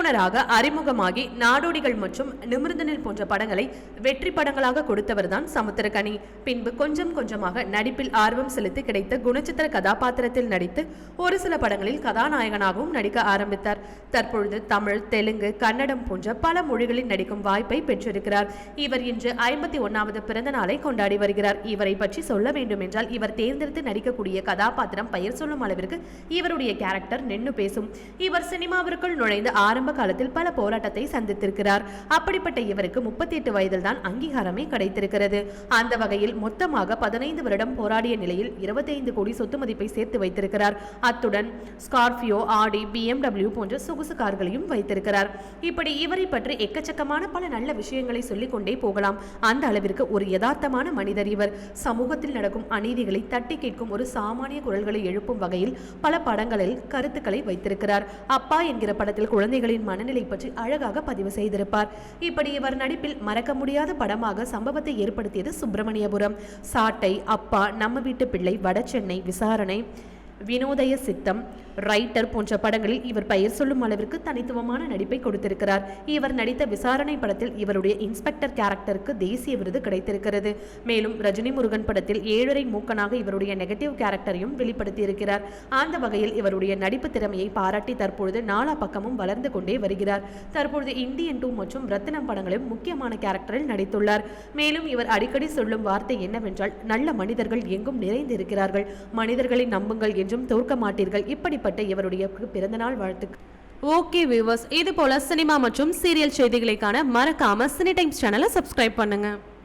இயக்குனராக அறிமுகமாகி நாடோடிகள் மற்றும் நிமிர்ந்தனில் போன்ற படங்களை வெற்றி படங்களாக கொடுத்தவர்தான் சமுத்திரகனி பின்பு கொஞ்சம் கொஞ்சமாக நடிப்பில் ஆர்வம் செலுத்தி கிடைத்த குணச்சித்திர கதாபாத்திரத்தில் நடித்து ஒரு சில படங்களில் கதாநாயகனாகவும் நடிக்க ஆரம்பித்தார். தற்பொழுது தமிழ் தெலுங்கு கன்னடம் போன்ற பல மொழிகளில் நடிக்கும் வாய்ப்பை பெற்றிருக்கிறார். இவர் இன்று ஐம்பத்தி ஒன்னாவது பிறந்த நாளை கொண்டாடி வருகிறார். இவரை பற்றி சொல்ல வேண்டும் என்றால் இவர் தேர்ந்தெடுத்து நடிக்கக்கூடிய கதாபாத்திரம் பெயர் சொல்லும் அளவிற்கு இவருடைய கேரக்டர் நின்று பேசும். இவர் சினிமாவிற்குள் நுழைந்த ஆரம்ப காலத்தில் பல போராட்டத்தை சந்தித்திருக்கிறார். அப்படிப்பட்ட இவருக்கு முப்பத்தி எட்டு வயதில் தான் அங்கீகாரமே கிடைத்திருக்கிறது. அந்த வகையில் மொத்தமாக பதினைந்து வருடம் போராடிய நிலையில் இருபத்தைந்து கோடி சொத்து மதிப்பை சேர்த்து வைத்திருக்கிறார். அத்துடன் ஸ்கார்பியோ ஆடி பிஎம்டபிள்யூ போன்ற சொகுசு கார்களையும் வைத்திருக்கிறார். இப்படி இவரை பற்றி எக்கச்சக்கமான பல நல்ல விஷயங்களை சொல்லிக்கொண்டே போகலாம். அந்த அளவிற்கு ஒரு யதார்த்தமான மனிதர் இவர். சமூகத்தில் நடக்கும் அநீதிகளை தட்டி கேட்கும் ஒரு சாமானிய குரல்களை எழுப்பும் வகையில் பல படங்களில் கருத்துக்களை வைத்திருக்கிறார். அப்பா என்கிற படத்தில் குழந்தைகள் அவர்களின் மனநிலை பற்றி அழகாக பதிவு செய்திருப்பார். இப்படி இவர் நடிப்பில் மறக்க முடியாத படமாக சம்பவத்தை ஏற்படுத்தியது சுப்பிரமணியபுரம். சாட்டை அப்பா நம்ம வீட்டு பிள்ளை வடசென்னை விசாரணை. வினோதய சித்தம். ரைட்டர் போன்ற படங்களில் இவர் பெயர் சொல்லும் அளவிற்கு தனித்துவமான நடிப்பை கொடுத்திருக்கிறார். இவர் நடித்த விசாரணை படத்தில் இவருடைய இன்ஸ்பெக்டர் கேரக்டருக்கு தேசிய விருது கிடைத்திருக்கிறது. மேலும் ரஜினி முருகன் படத்தில் ஏழரை மூக்கனாக இவருடைய நெகட்டிவ் கேரக்டரையும் வெளிப்படுத்தியிருக்கிறார். அந்த வகையில் இவருடைய நடிப்பு திறமையை பாராட்டி தற்பொழுது நாலா பக்கமும் வளர்ந்து கொண்டே வருகிறார். தற்பொழுது இந்தியன் டூ மற்றும் ரத்தினம் படங்களிலும் முக்கியமான கேரக்டரில் நடித்துள்ளார். மேலும் இவர் அடிக்கடி சொல்லும் வார்த்தை என்னவென்றால் நல்ல மனிதர்கள் எங்கும் நிறைந்திருக்கிறார்கள். மனிதர்களை நம்புங்கள் என்றும் தோற்க மாட்டீர்கள். இப்படிப்பட்ட இவருடைய பிறந்தநாள் வாழ்த்துக்கு ஓகே வியூவர்ஸ் இது போல சினிமா மற்றும் சீரியல் செய்திகளை காண மறக்காம சினி டைம்ஸ் சேனலை சப்ஸ்கிரைப் பண்ணுங்க.